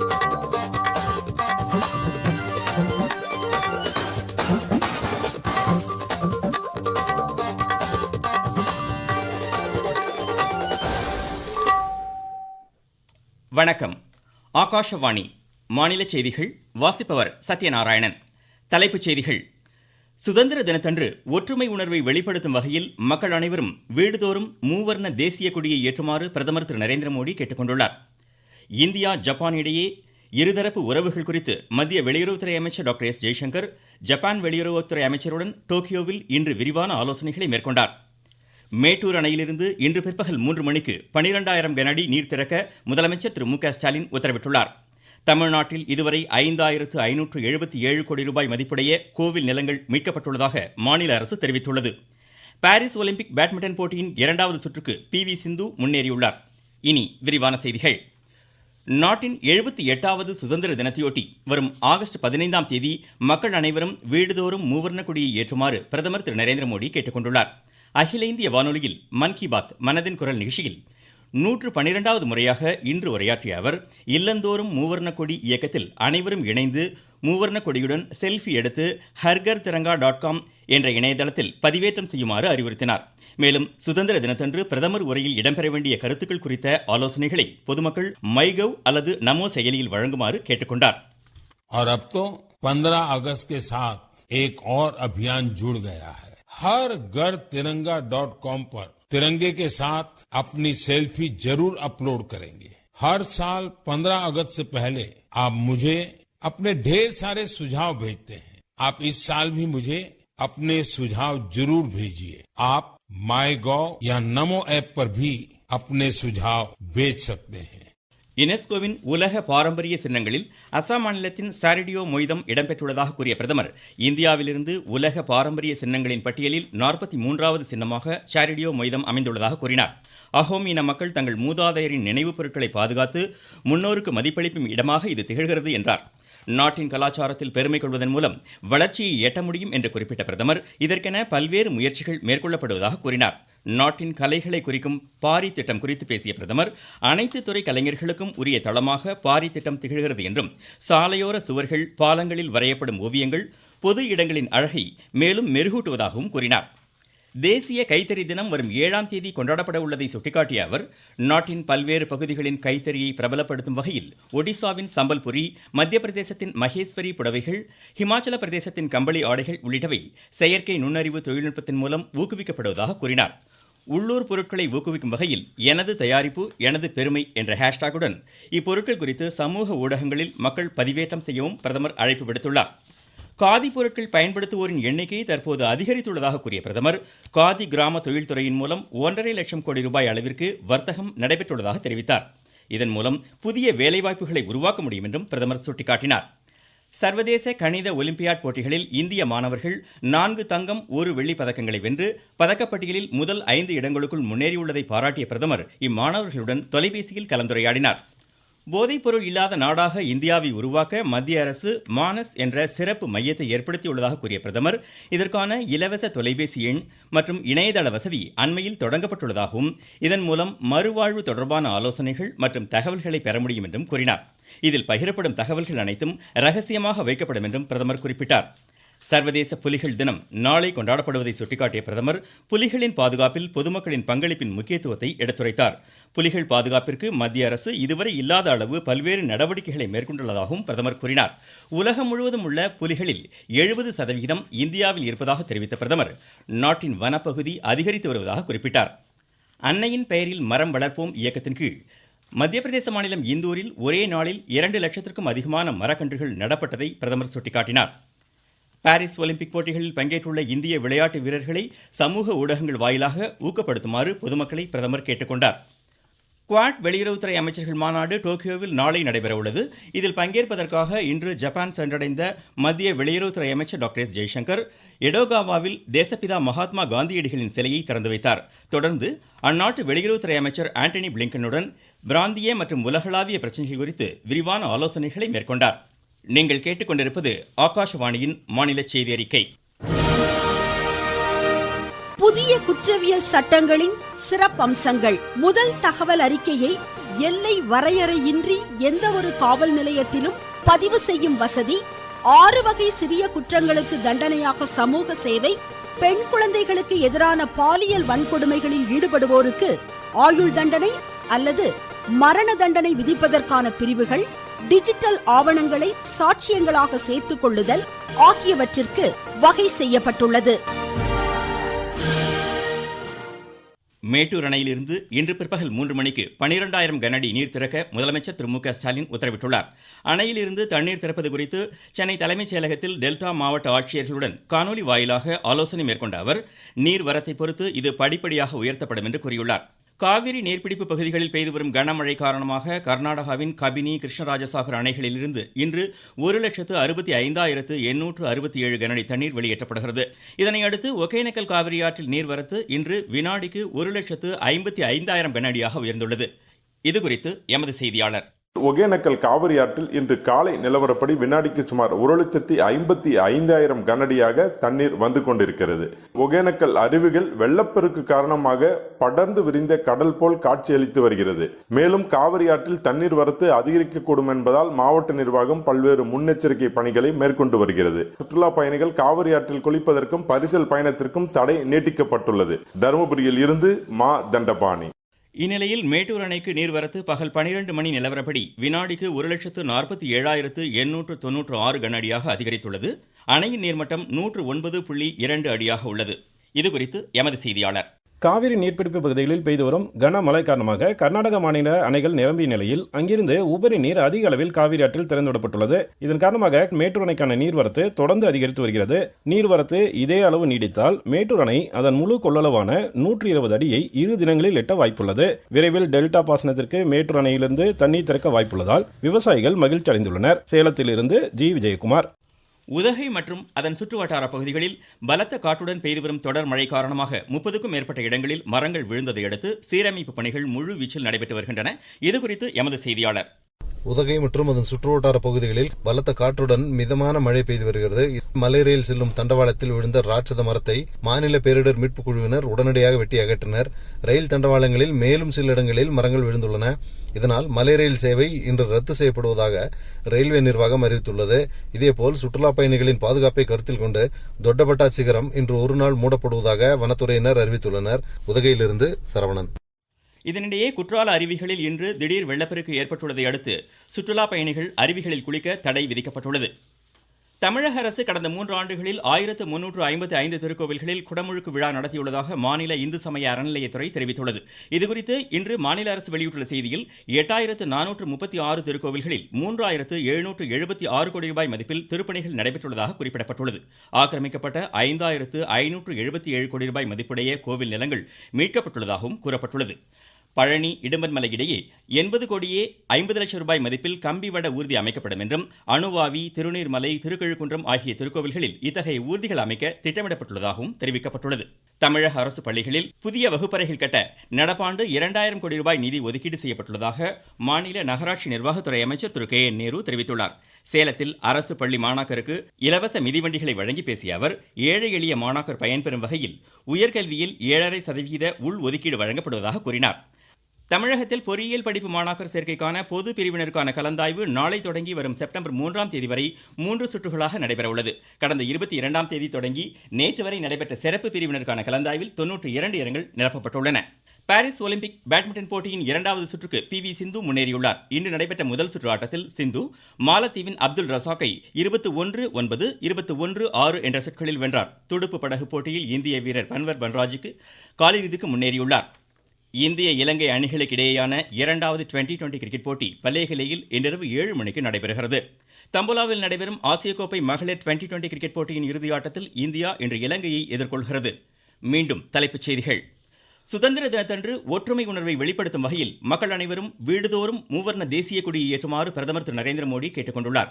வணக்கம். ஆகாஷவாணி மாநில செய்திகள் வாசிப்பவர் சத்யநாராயணன். தலைப்புச் செய்திகள். சுதந்திர தினத்தன்று ஒற்றுமை உணர்வை வெளிப்படுத்தும் வகையில் மக்கள் அனைவரும் வீடுதோறும் மூவர்ண தேசிய கொடியை ஏற்றுமாறு பிரதமர் திரு நரேந்திர மோடி கேட்டுக்கொண்டுள்ளார். இந்தியா ஜப்பான் இடையே இருதரப்பு உறவுகள் குறித்து மத்திய வெளியுறவுத்துறை அமைச்சர் டாக்டர் எஸ். ஜெய்சங்கர் ஜப்பான் வெளியுறவுத்துறை அமைச்சருடன் டோக்கியோவில் இன்று விரிவான ஆலோசனைகளை மேற்கொண்டார். மேட்டூர் அணையிலிருந்து இன்று பிற்பகல் மூன்று மணிக்கு பனிரெண்டாயிரம் கனஅடி நீர் திறக்க முதலமைச்சர் திரு மு க ஸ்டாலின் உத்தரவிட்டுள்ளார். தமிழ்நாட்டில் இதுவரை ஐந்தாயிரத்து ஐநூற்று எழுபத்தி ஏழு கோடி ரூபாய் மதிப்புடைய கோவில் நிலங்கள் மீட்கப்பட்டுள்ளதாக மாநில அரசு தெரிவித்துள்ளது. பாரிஸ் ஒலிம்பிக் பேட்மிண்டன் போட்டியின் இரண்டாவது சுற்றுக்கு பி வி சிந்து முன்னேறியுள்ளார். இனி விரிவான செய்திகள். நாட்டின் எழுபத்தி எட்டாவது சுதந்திர தினத்தையொட்டி வரும் ஆகஸ்ட் பதினைந்தாம் தேதி மக்கள் அனைவரும் வீடுதோறும் மூவர்ண கொடியை ஏற்றுமாறு பிரதமர் திரு நரேந்திர மோடி கேட்டுக்கொண்டுள்ளார். அகில இந்திய வானொலியில் மன் கி பாத் மனதின் குரல் நிகழ்ச்சியில் நூற்று பனிரெண்டாவது முறையாக இன்று உரையாற்றிய அவர் இல்லந்தோறும் மூவர்ண கொடி இயக்கத்தில் அனைவரும் இணைந்து மூவர்ண கொடியுடன் செல்ஃபி எடுத்து ஹர்கர் திரங்கா டாட் காம் என்ற இணையதளத்தில் பதிவேற்றம் செய்யுமாறு அறிவுறுத்தினார் மேலும் சுதந்திர தினத்தன்று பிரதமர் உரையில் இடம்பெற வேண்டிய கருத்துக்கள் குறித்த ஆலோசனைகளை பொதுமக்கள் மைகவ் அல்லது நமோ செயலியில் வழங்குமாறு கேட்டுக்கொண்டார் और अब तो 15 अगस्त के साथ एक और अभियान जुड़ गया है हर घर तिरंगा डॉट कॉम पर तिरंगे के साथ अपनी सेल्फी ज़रूर अपलोड करेंगे। हर साल 15 अगस्त से पहले आप मुझे अपने ढेर सारे सुझाव भेजते हैं। आप इस साल भी मुझे अपने सुझाव ज़रूर भेजिए। आप माई गॉव या नमो ऐप पर भी अपने सुझाव भेज सकते हैं। யுனெஸ்கோவின் உலக பாரம்பரிய சின்னங்களில் அசாம் மாநிலத்தின் சாரிடியோ மொய்தம் இடம்பெற்றுள்ளதாக கூறிய பிரதமர் இந்தியாவிலிருந்து உலக பாரம்பரிய சின்னங்களின் பட்டியலில் நாற்பத்தி மூன்றாவது சின்னமாக சாரிடியோ மொய்தம் அமைந்துள்ளதாக கூறினார். அஹோம் இன மக்கள் தங்கள் மூதாதையரின் நினைவுப் பொருட்களை பாதுகாத்து முன்னோருக்கு மதிப்பளிக்கும் இடமாக இது திகழ்கிறது என்றார். நாட்டின் கலாச்சாரத்தில் பெருமை கொள்வதன் மூலம் வளர்ச்சியை எட்ட முடியும் என்று குறிப்பிட்ட பிரதமர் இதற்கென பல்வேறு முயற்சிகள் மேற்கொள்ளப்படுவதாக கூறினார். நாட்டின் கலைகளை குறிக்கும் பாரி திட்டம் குறித்து பேசிய பிரதமர் அனைத்து துறை கலைஞர்களுக்கும் உரிய தளமாக பாரி திட்டம் திகழ்கிறது என்றும் சாலையோர சுவர்கள் பாலங்களில் வரையப்படும் ஓவியங்கள் பொது இடங்களின் அழகை மேலும் மெருகூட்டுவதாகவும் கூறினார். தேசிய கைத்தறி தினம் வரும் ஏழாம் தேதி கொண்டாடப்பட உள்ளதை சுட்டிக்காட்டிய அவர் நாட்டின் பல்வேறு பகுதிகளின் கைத்தறியை பிரபலப்படுத்தும் வகையில் ஒடிசாவின் சம்பல்புரி மத்திய பிரதேசத்தின் மகேஸ்வரி புடவைகள் ஹிமாச்சல பிரதேசத்தின் கம்பளி ஆடைகள் உள்ளிட்டவை செயற்கை நுண்ணறிவு தொழில்நுட்பத்தின் மூலம் ஊக்குவிக்கப்படுவதாக கூறினார். உள்ளூர் பொருட்களை ஊக்குவிக்கும் வகையில் எனது தயாரிப்பு எனது பெருமை என்ற ஹேஷ்டாகுடன் இப்பொருட்கள் குறித்து சமூக ஊடகங்களில் மக்கள் பதிவேற்றம் செய்யவும் பிரதமர் அழைப்பு விடுத்துள்ளார். காதி பொருட்கள் பயன்படுத்துவோரின் எண்ணிக்கை தற்போது அதிகரித்துள்ளதாக கூறிய பிரதமர் காதி கிராம தொழில்துறையின் மூலம் ஒன்றரை லட்சம் கோடி ரூபாய் அளவிற்கு வர்த்தகம் நடைபெற்றுள்ளதாக தெரிவித்தார். இதன் மூலம் புதிய வேலைவாய்ப்புகளை உருவாக்க முடியும் என்றும் பிரதமர் சுட்டிக்காட்டினார். சர்வதேச கணித ஒலிம்பியாட் போட்டிகளில் இந்திய மாணவர்கள் நான்கு தங்கம் ஒரு வெள்ளி பதக்கங்களை வென்று பதக்கப்பட்டியலில் முதல் ஐந்து இடங்களுக்குள் முன்னேறியுள்ளதை பாராட்டிய பிரதமர் இம்மாணவர்களுடன் தொலைபேசியில் கலந்துரையாடினார். போதைப்பொருள் இல்லாத நாடாக இந்தியாவை உருவாக்க மத்திய அரசு மானஸ் என்ற சிறப்பு மையத்தை ஏற்படுத்தியுள்ளதாக கூறிய பிரதமர் இதற்கான இலவச தொலைபேசி எண் மற்றும் இணையதள வசதி அண்மையில் தொடங்கப்பட்டுள்ளதாகவும் இதன் மூலம் மறுவாழ்வு தொடர்பான ஆலோசனைகள் மற்றும் தகவல்களை பெற முடியும் என்றும் கூறினார். இதில் பகிரப்படும் தகவல்கள் அனைத்தும் ரகசியமாக வைக்கப்படும் என்றும் பிரதமர் குறிப்பிட்டார். சர்வதேச புலிகள் தினம் நாளை கொண்டாடப்படுவதை சுட்டிக்காட்டிய பிரதமர் புலிகளின் பாதுகாப்பில் பொதுமக்களின் பங்களிப்பின் முக்கியத்துவத்தை எடுத்துரைத்தார். புலிகள் பாதுகாப்பிற்கு மத்திய அரசு இதுவரை இல்லாத அளவு பல்வேறு நடவடிக்கைகளை மேற்கொண்டுள்ளதாகவும் பிரதமர் கூறினார். உலகம் முழுவதும் உள்ள புலிகளில் எழுபது சதவிகிதம் இந்தியாவில் இருப்பதாக தெரிவித்த பிரதமர் நாட்டின் வனப்பகுதி அதிகரித்து வருவதாக குறிப்பிட்டார். அன்னையின் பெயரில் மரம் வளர்ப்போம் இயக்கத்தின் கீழ் மத்திய பிரதேச மாநிலம் இந்தூரில் ஒரே நாளில் இரண்டு லட்சத்திற்கும் அதிகமான மரக்கன்றுகள் நடப்பட்டதை பிரதமர் சுட்டிக்காட்டினார். பாரிஸ் ஒலிம்பிக் போட்டிகளில் பங்கேற்றுள்ள இந்திய விளையாட்டு வீரர்களை சமூக ஊடகங்கள் வாயிலாக ஊக்கப்படுத்துமாறு பொதுமக்களை பிரதமர் கேட்டுக்கொண்டார். குவாட் வெளியுறவுத்துறை அமைச்சர்கள் மாநாடு டோக்கியோவில் நாளை நடைபெறவுள்ளது. இதில் பங்கேற்பதற்காக இன்று ஜப்பான் சென்றடைந்த மத்திய வெளியுறவுத்துறை அமைச்சர் டாக்டர் எஸ் ஜெய்சங்கர் எடோகாவாவில் தேசப்பிதா மகாத்மா காந்தியடிகளின் சிலையை திறந்து வைத்தார். தொடர்ந்து அந்நாட்டு வெளியுறவுத்துறை அமைச்சர் ஆண்டனி பிளிங்கனுடன் பிராந்திய மற்றும் உலகளாவிய பிரச்சனைகள் குறித்து விரிவான ஆலோசனைகளை மேற்கொண்டார். நீங்கள் கேட்டுக்கொண்டிருப்பது ஆகாஷவாணியின் மாநில செய்தி அறிக்கை. புதிய குற்றவியல் சட்டங்களின் சிறப்பம்சங்கள். முதல் தகவல் அறிக்கையை எல்லை வரையறையின்றி எந்த ஒரு காவல் நிலையத்திலும் பதிவு செய்யும் வசதி ஆறு வகை சிறிய குற்றங்களுக்கு தண்டனையாக சமூக சேவை பெண் குழந்தைகளுக்கு எதிரான பாலியல் வன்கொடுமைகளில் ஈடுபடுவோருக்கு ஆயுள் தண்டனை அல்லது மரண தண்டனை விதிப்பதற்கான பிரிவுகள் டிஜிட்டல் ஆவணங்களை சாட்சியங்களாக சேர்த்துக் கொள்ளுதல் ஆகியவற்றிற்கு வகை செய்யப்பட்டுள்ளது. மேட்டூர் அணையிலிருந்து இன்று பிற்பகல் மூன்று மணிக்கு பனிரெண்டாயிரம் கனஅடி நீர் திறக்க முதலமைச்சர் திரு மு க ஸ்டாலின் உத்தரவிட்டுள்ளார். அணையிலிருந்து தண்ணீர் திறப்பது குறித்து சென்னை தலைமைச் செயலகத்தில் டெல்டா மாவட்ட ஆட்சியர்களுடன் காணொலி வாயிலாக ஆலோசனை மேற்கொண்ட அவர் நீர் வரத்தை பொறுத்து இது படிப்படியாக உயர்த்தப்படும் என்று கூறியுள்ளார். காவிரி நீர்பிடிப்பு பகுதிகளில் பெய்து வரும் கனமழை காரணமாக கர்நாடகாவின் கபினி கிருஷ்ணராஜசாகர் அணைகளிலிருந்து இன்று ஒரு லட்சத்து அறுபத்தி ஐந்தாயிரத்து எண்ணூற்று அறுபத்தி ஏழு கனஅடி தண்ணீர் வெளியேற்றப்படுகிறது. இதனையடுத்து ஒகேனக்கல் காவிரி ஆற்றில் நீர்வரத்து இன்று வினாடிக்கு ஒரு லட்சத்து ஐம்பத்தி ஐந்தாயிரம் கனஅடியாக உயர்ந்துள்ளது. இதுகுறித்து எமது செய்தியாளர் ஒகேனக்கல் காவிரி ஆற்றில் இன்று காலை நிலவரப்படி வினாடிக்கு சுமார் ஒரு லட்சத்தி ஐம்பத்தி ஐந்தாயிரம் கனடியாக தண்ணீர் வந்து கொண்டிருக்கிறது. ஒகேனக்கல் அருவிகள் வெள்ளப்பெருக்கு காரணமாக படர்ந்து விரிந்த கடல் போல் காட்சியளித்து வருகிறது. மேலும் காவிரி ஆற்றில் தண்ணீர் வரத்து அதிகரிக்கக்கூடும் என்பதால் மாவட்ட நிர்வாகம் பல்வேறு முன்னெச்சரிக்கை பணிகளை மேற்கொண்டு வருகிறது. சுற்றுலா பயணிகள் காவிரி ஆற்றில் குளிப்பதற்கும் பரிசல் பயணத்திற்கும் தடை நீட்டிக்கப்பட்டுள்ளது. தருமபுரியில் இருந்து மா. தண்டபாணி. இந்நிலையில் மேட்டூர் அணைக்கு நீர்வரத்து பகல் பனிரெண்டு மணி நிலவரப்படி வினாடிக்கு ஒரு லட்சத்து நாற்பத்தி ஏழாயிரத்து எண்ணூற்று தொன்னூற்று ஆறு கனஅடியாக அதிகரித்துள்ளது. அணையின் நீர்மட்டம் நூற்று ஒன்பது புள்ளி இரண்டு அடியாக உள்ளது. இதுகுறித்து எமது செய்தியாளர் காவிரி நீர்பிடிப்பு பகுதிகளில் பெய்து வரும் கனமழை காரணமாக கர்நாடக மாநில அணைகள் நிரம்பிய நிலையில் அங்கிருந்து உபரி நீர் அதிக அளவில் காவிரி ஆற்றில் திறந்துவிடப்பட்டுள்ளது. இதன் காரணமாக மேட்டூர் அணைக்கான நீர்வரத்து தொடர்ந்து அதிகரித்து வருகிறது. நீர்வரத்து இதே அளவு நீடித்தால் மேட்டூர் அணை அதன் முழு கொள்ளளவான நூற்றி இருபது அடியை இரு தினங்களில் எட்ட வாய்ப்புள்ளது. விரைவில் டெல்டா பாசனத்திற்கு மேட்டூர் அணையிலிருந்து தண்ணீர் திறக்க வாய்ப்புள்ளதால் விவசாயிகள் மகிழ்ச்சி அடைந்துள்ளனர் சேலத்திலிருந்து ஜி. விஜயகுமார். உதகை மற்றும் அதன் சுற்றுவட்டார பகுதிகளில் பலத்த காற்றுடன் பெய்து வரும் தொடர் மழை காரணமாக முப்பதுக்கும் மேற்பட்ட இடங்களில் மரங்கள் விழுந்ததை அடுத்து சீரமைப்பு பணிகள் முழு வீச்சில் நடைபெற்று வருகின்றன. இதுகுறித்து எமது செய்தியாளர் உதகை மற்றும் அதன் சுற்றுவட்டார பகுதிகளில் பலத்த காற்றுடன் மிதமான மழை பெய்து வருகிறது. மலை ரயில் செல்லும் தண்டவாளத்தில் விழுந்த ராட்சத மரத்தை மாநில பேரிடர் மீட்புக் குழுவினர் உடனடியாக வெட்டி அகற்றினர். ரயில் தண்டவாளங்களில் மேலும் சில இடங்களில் மரங்கள் விழுந்துள்ளன. இதனால் மலை ரயில் சேவை இன்று ரத்து செய்யப்படுவதாக ரயில்வே நிர்வாகம் அறிவித்துள்ளது. இதேபோல் சுற்றுலா பயணிகளின் பாதுகாப்பை கருத்தில் கொண்டு தொட்டபட்டா சிகரம் இன்று ஒருநாள் மூடப்படுவதாக வனத்துறையினர் அறிவித்துள்ளனர். உதகையிலிருந்து சரவணன். இதனிடையே குற்றால அருவிகளில் இன்று திடீர் வெள்ளப்பெருக்கு ஏற்பட்டுள்ளதை அடுத்து சுற்றுலா பயணிகள் அருவிகளில் குளிக்க தடை விதிக்கப்பட்டுள்ளது. தமிழக அரசு கடந்த மூன்று ஆண்டுகளில் ஆயிரத்து முன்னூற்று ஐம்பத்தி ஐந்து திருக்கோவில்களில் குடமுழுக்கு விழா நடத்தியுள்ளதாக மாநில இந்து சமய அறநிலையத்துறை தெரிவித்துள்ளது. இதுகுறித்து இன்று மாநில அரசு வெளியிட்டுள்ள செய்தியில் எட்டாயிரத்து நானூற்று முப்பத்தி ஆறு திருக்கோவில்களில் மூன்றாயிரத்து எழுநூற்று எழுபத்தி ஆறு கோடி ரூபாய் மதிப்பில் திருப்பணிகள் நடைபெற்றுள்ளதாக குறிப்பிடப்பட்டுள்ளது. ஆக்கிரமிக்கப்பட்ட ஐந்தாயிரத்து ஐநூற்று எழுபத்தி ஏழு கோடி ரூபாய் மதிப்புடைய கோவில் நிலங்கள் மீட்கப்பட்டுள்ளதாகவும் கூறப்பட்டுள்ளது. பழனி இடும்பன்மலை இடையே எண்பது கோடியே ஐம்பது லட்சம் ரூபாய் மதிப்பில் கம்பி வட ஊர்தி அமைக்கப்படும் என்றும் அணுவாவி திருநீர்மலை திருக்கழுக்குன்றம் ஆகிய திருக்கோவில்களில் இத்தகைய ஊர்திகள் அமைக்க திட்டமிடப்பட்டுள்ளதாகவும் தெரிவிக்கப்பட்டுள்ளது. தமிழக அரசு பள்ளிகளில் புதிய வகுப்பறைகள் கட்ட நடப்பாண்டு இரண்டாயிரம் கோடி ரூபாய் நிதி ஒதுக்கீடு செய்யப்பட்டுள்ளதாக மாநில நகராட்சி நிர்வாகத்துறை அமைச்சர் திரு கே என் நேரு தெரிவித்துள்ளார். சேலத்தில் அரசு பள்ளி மாணாக்கருக்கு இலவச மிதிவண்டிகளை வழங்கி பேசிய அவர் ஏழை எளிய மாணாக்கர் பயன்பெறும் வகையில் உயர்கல்வியில் ஏழரை சதவீத உள் ஒதுக்கீடு வழங்கப்படுவதாக கூறினார். தமிழகத்தில் பொறியியல் படிப்பு மாணாக்கர் சேர்க்கைக்கான பொது பிரிவினருக்கான கலந்தாய்வு நாளை தொடங்கி வரும் செப்டம்பர் மூன்றாம் தேதி வரை மூன்று சுற்றுகளாக நடைபெறவுள்ளது. கடந்த இருபத்தி இரண்டாம் தேதி தொடங்கி நேற்று வரை நடைபெற்ற சிறப்பு பிரிவினருக்கான கலந்தாய்வில் தொன்னூற்றி இரண்டு இடங்கள் நிரப்பப்பட்டுள்ளன. பாரிஸ் ஒலிம்பிக் பேட்மிண்டன் போட்டியின் இரண்டாவது சுற்றுக்கு பி. வி. சிந்து முன்னேறியுள்ளார். இன்று நடைபெற்ற முதல் சுற்று ஆட்டத்தில் சிந்து மாலத்தீவின் அப்துல் ரசாக்கை இருபத்தி ஒன்று ஒன்பது இருபத்தி ஒன்று ஆறு என்ற செட்களில் வென்றார். துடுப்பு படகு போட்டியில் இந்திய வீரர் பன்வர் பன்ராஜுக்கு காலிறுதிக்கு முன்னேறியுள்ளார். இந்திய இலங்கை அணிகளுக்கு இடையேயான இரண்டாவது டுவெண்டி டுவெண்டி கிரிக்கெட் போட்டி பல்லேகலையில் இன்றிரவு ஏழு மணிக்கு நடைபெறுகிறது. தம்போலாவில் நடைபெறும் ஆசிய கோப்பை மகளிர் டுவெண்டி டுவெண்டி கிரிக்கெட் போட்டியின் இறுதி ஆட்டத்தில் இந்தியா இன்று இலங்கையை எதிர்கொள்கிறது. மீண்டும் தலைப்புச் செய்திகள். சுதந்திர தினத்தன்று ஒற்றுமை உணர்வை வெளிப்படுத்தும் வகையில் மக்கள் அனைவரும் வீடுதோறும் மூவர்ண தேசிய கொடியை ஏற்றுமாறு பிரதமர் திரு நரேந்திர மோடி கேட்டுக்கொண்டுள்ளார்.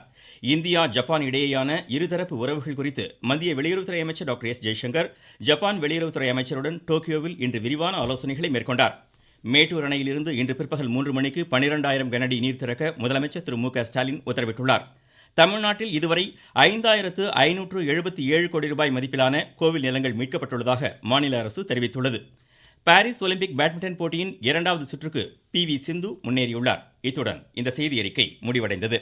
இந்தியா ஜப்பான் இடையேயான இருதரப்பு உறவுகள் குறித்து மத்திய வெளியுறவுத்துறை அமைச்சர் டாக்டர் எஸ் ஜெய்சங்கர் ஜப்பான் வெளியுறவுத்துறை அமைச்சருடன் டோக்கியோவில் இன்று விரிவான ஆலோசனைகளை மேற்கொண்டார். மேட்டூர் அணையிலிருந்து இன்று பிற்பகல் மூன்று மணிக்கு பனிரெண்டாயிரம் கனடி நீர் திறக்க முதலமைச்சர் திரு மு க ஸ்டாலின் உத்தரவிட்டுள்ளார். தமிழ்நாட்டில் இதுவரை ஐந்தாயிரத்து ஐநூற்று எழுபத்தி ஏழு கோடி ரூபாய் மதிப்பிலான கோவில் நிலங்கள் மீட்கப்பட்டுள்ளதாக மாநில அரசு தெரிவித்துள்ளது. பாரிஸ் ஒலிம்பிக் பேட்மிண்டன் போட்டியின் இரண்டாவது சுற்றுக்கு பி வி சிந்து முன்னேறியுள்ளார். இத்துடன் இந்த செய்தி அறிக்கை முடிவடைந்தது.